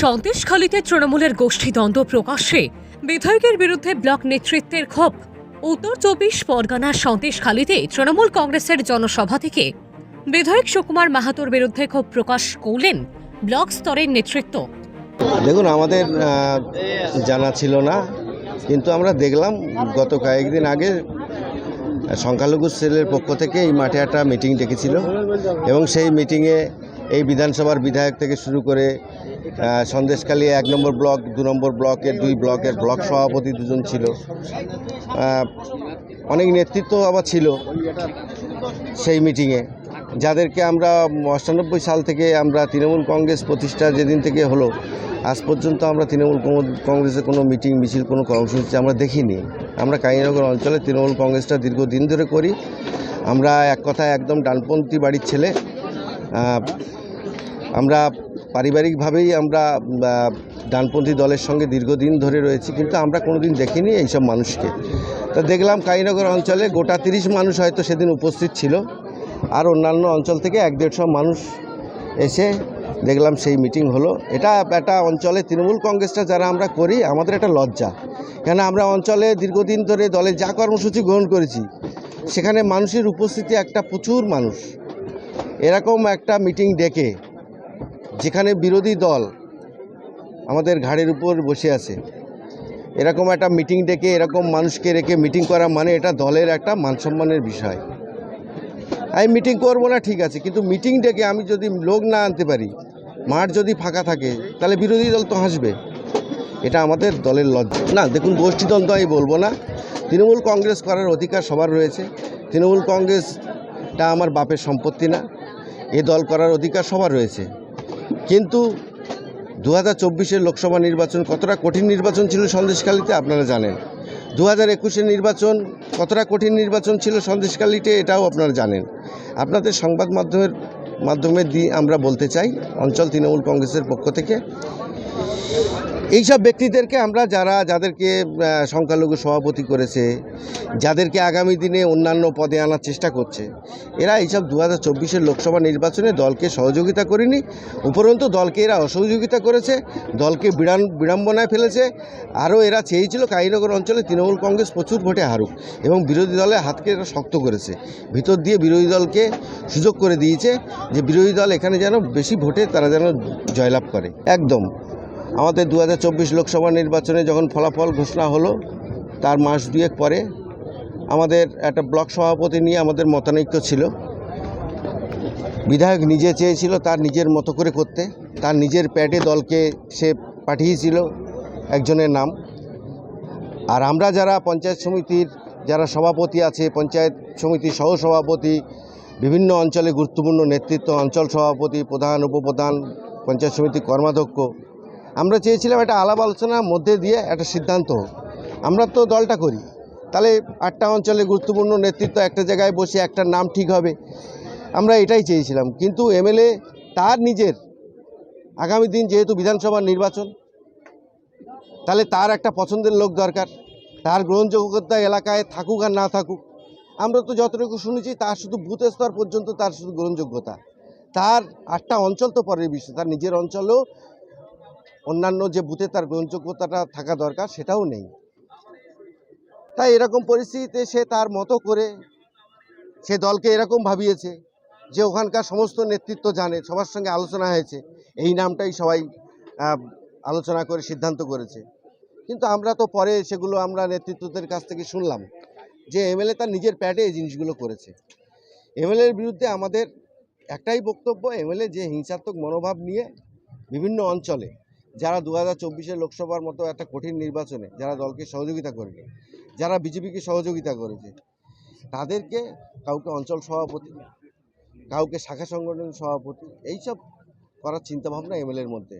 সন্দেশখালীতে তৃণমূলের গোষ্ঠীদ্বন্দ্ব প্রকাশ্যে। বিধায়কের বিরুদ্ধে ব্লক নেতৃত্বের ক্ষোভ। উত্তর চব্বিশ পরগনার সন্দেশখালীতে তৃণমূল কংগ্রেসের জনসভা থেকে বিধায়ক সুকুমার মাহাতোর বিরুদ্ধে ক্ষোভ প্রকাশ করলেন ব্লক স্তরের নেতৃত্ব। দেখুন, আমাদের জানা ছিল না, কিন্তু আমরা দেখলাম গত কয়েকদিন আগে সংখ্যালঘু সেলের পক্ষ থেকে এই মাঠে একটা মিটিং ডেকেছিল এবং সেই মিটিংয়ে এই বিধানসভার বিধায়ক থেকে শুরু করে আহ, সন্দেশখালী এক নম্বর ব্লক দু নম্বর ব্লকের দুই ব্লকের ব্লক সভাপতি দুজন ছিল। অনেক নেতৃত্ব আবার ছিল সেই মিটিংয়ে। যাদেরকে আমরা অষ্টানব্বই সাল থেকে আমরা তৃণমূল কংগ্রেস প্রতিষ্ঠা যেদিন থেকে হলো আজ পর্যন্ত আমরা তৃণমূল কংগ্রেসের কোনো মিটিং মিছিল কোনো কর্মসূচি আমরা দেখিনি। আমরা কাহিনগর অঞ্চলে তৃণমূল কংগ্রেসটা দীর্ঘদিন ধরে করি। আমরা এক কথায় একদম ডানপন্থী বাড়ির ছেলে। আমরা পারিবারিকভাবেই আমরা ডানপন্থী দলের সঙ্গে দীর্ঘদিন ধরে রয়েছি, কিন্তু আমরা কোনোদিন দেখিনি এইসব মানুষকে। তা দেখলাম কাইনগর অঞ্চলে গোটা তিরিশ মানুষ হয়তো সেদিন উপস্থিত ছিল, আর অন্যান্য অঞ্চল থেকে এক দেড়শো মানুষ এসে দেখলাম সেই মিটিং হলো। এটা একটা অঞ্চলে তৃণমূল কংগ্রেসটা যারা আমরা করি, আমাদের একটা লজ্জা। কেন আমরা অঞ্চলে দীর্ঘদিন ধরে দলে যা কর্মসূচি গ্রহণ করেছি, সেখানে মানুষের উপস্থিতি একটা প্রচুর মানুষ। এরকম একটা মিটিং ডেকে যেখানে বিরোধী দল আমাদের ঘাড়ের উপর বসে আছে, এরকম একটা মিটিং ডেকে, এরকম মানুষকে রেখে মিটিং করা মানে এটা দলের একটা মানসম্মানের বিষয়। আমি মিটিং করব না, ঠিক আছে, কিন্তু মিটিং ডেকে আমি যদি লোক না আনতে পারি, মাঠ যদি ফাঁকা থাকে, তাহলে বিরোধী দল তো হাসবে। এটা আমাদের দলের লজ্জা। না, দেখুন, গোষ্ঠীদ্বন্দ্ব আমি বলব না। তৃণমূল কংগ্রেস করার অধিকার সবার রয়েছে। তৃণমূল কংগ্রেসটা আমার বাপের সম্পত্তি না। এ দল করার অধিকার সবার রয়েছে। কিন্তু দু হাজার চব্বিশের লোকসভা নির্বাচন কতটা কঠিন নির্বাচন ছিল সন্দেশকালীতে আপনারা জানেন। দু হাজার একুশের নির্বাচন কতটা কঠিন নির্বাচন ছিল সন্দেশকালীতে এটাও আপনারা জানেন। আপনাদের সংবাদ মাধ্যমের মাধ্যমে দিয়ে আমরা বলতে চাই, অঞ্চল তৃণমূল কংগ্রেসের পক্ষ থেকে এইসব ব্যক্তিদেরকে আমরা যারা, যাদেরকে সংখ্যালঘু সভাপতি করেছে, যাদেরকে আগামী দিনে অন্যান্য পদে আনার চেষ্টা করছে, এরা এইসব দু হাজার চব্বিশের লোকসভা নির্বাচনে দলকে সহযোগিতা করেনি। উপরন্তু দলকে এরা অসহযোগিতা করেছে, দলকে বিড়ান, বিড়ম্বনায় ফেলেছে। আরও এরা চেয়েছিল কাইনগর অঞ্চলে তৃণমূল কংগ্রেস প্রচুর ভোটে হারুক এবং বিরোধী দলের হাতকে এরা শক্ত করেছে। ভিতর দিয়ে বিরোধী দলকে সুযোগ করে দিয়েছে যে বিরোধী দল এখানে যেন বেশি ভোটে তারা যেন জয়লাভ করে। একদম। আমাদের দু হাজার চব্বিশ লোকসভা নির্বাচনে যখন ফলাফল ঘোষণা হলো, তার মাস দুয়েক পরে আমাদের একটা ব্লক সভাপতি নিয়ে আমাদের মতানৈক্য ছিল। বিধায়ক নিজে চেয়েছিল তার নিজের মতো করে করতে। তার নিজের প্যাডে দলকে সে পাঠিয়েছিল একজনের নাম। আর আমরা যারা পঞ্চায়েত সমিতির যারা সভাপতি আছে, পঞ্চায়েত সমিতির সহসভাপতি, বিভিন্ন অঞ্চলে গুরুত্বপূর্ণ নেতৃত্ব, অঞ্চল সভাপতি, প্রধান, উপপ্রধান, পঞ্চায়েত সমিতির কর্মাধ্যক্ষ আমরা চেয়েছিলাম একটা আলাপ আলোচনার মধ্যে দিয়ে একটা সিদ্ধান্ত হোক। আমরা তো দলটা করি। তাহলে আটটা অঞ্চলে গুরুত্বপূর্ণ নেতৃত্ব একটা জায়গায় বসে একটা নাম ঠিক হবে। আমরা এটাই চেয়েছিলাম। কিন্তু এমএলএ তার নিজের আগামী দিন যেহেতু বিধানসভার নির্বাচন, তাহলে তার একটা পছন্দের লোক দরকার। তার গ্রহণযোগ্যতা এলাকায় থাকুক আর না থাকুক, আমরা তো যতটুকু শুনেছি তার শুধু বুথ স্তর পর্যন্ত তার শুধু গ্রহণযোগ্যতা। তার আটটা অঞ্চল তো পরের বিষয় তার নিজের অঞ্চলেও অন্যান্য যে বুথে তার গ্রহণযোগ্যতাটা থাকা দরকার, সেটাও নেই। তাই এরকম পরিস্থিতিতে সে তার মতো করে সে দলকে এরকম ভাবিয়েছে যে ওখানকার সমস্ত নেতৃত্ব জানে, সবার সঙ্গে আলোচনা হয়েছে। এই নামটাই সবাই আলোচনা করে সিদ্ধান্ত করেছে। কিন্তু আমরা তো পরে সেগুলো আমরা নেতৃত্বদের কাছ থেকে শুনলাম যে এমএলএ তার নিজের প্যাডে এই জিনিসগুলো করেছে। এমএলএর বিরুদ্ধে আমাদের একটাই বক্তব্য, এমএলএ যে হিংসাত্মক মনোভাব নিয়ে বিভিন্ন অঞ্চলে যারা দু হাজার চব্বিশের লোকসভার মতো একটা কঠিন নির্বাচনে যারা দলকে সহযোগিতা করবে যারা বিজেপিকে সহযোগিতা করেছে, তাদেরকে কাউকে অঞ্চল সভাপতি, কাউকে শাখা সংগঠনের সভাপতি, এইসব করার চিন্তাভাবনা এমএলএর মধ্যে।